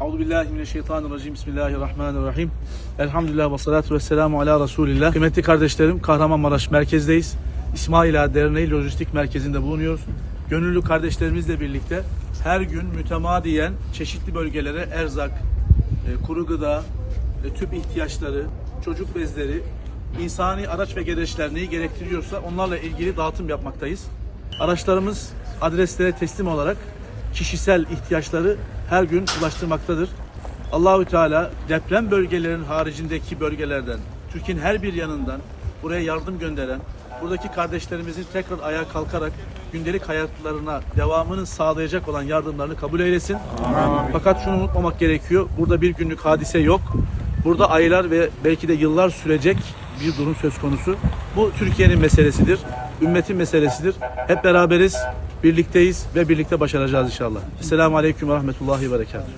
Euzu billahi mineşşeytanirracim. Bismillahirrahmanirrahim. Elhamdülillah ve salatu ve selamu ala Resulillah. Kıymetli kardeşlerim, Kahramanmaraş merkezdeyiz. İsmail Ağa Derneği Lojistik Merkezi'nde bulunuyoruz. Gönüllü kardeşlerimizle birlikte her gün mütemadiyen çeşitli bölgelere erzak, e, kuru gıda, e, tüp ihtiyaçları, çocuk bezleri, insani araç ve gereçler neyi gerektiriyorsa onlarla ilgili dağıtım yapmaktayız. Araçlarımız adreslere teslim olarak kişisel ihtiyaçları her gün ulaştırmaktadır. Allahü Teala deprem bölgelerinin haricindeki bölgelerden, Türkiye'nin her bir yanından buraya yardım gönderen, buradaki kardeşlerimizin tekrar ayağa kalkarak gündelik hayatlarına devamını sağlayacak olan yardımlarını kabul eylesin. Fakat şunu unutmamak gerekiyor. Burada bir günlük hadise yok. Burada aylar ve belki de yıllar sürecek bir durum söz konusu. Bu Türkiye'nin meselesidir. Ümmetin meselesidir. Hep beraberiz, birlikteyiz ve birlikte başaracağız inşallah. Esselamu Aleyküm ve Rahmetullahi ve Berekatuhu.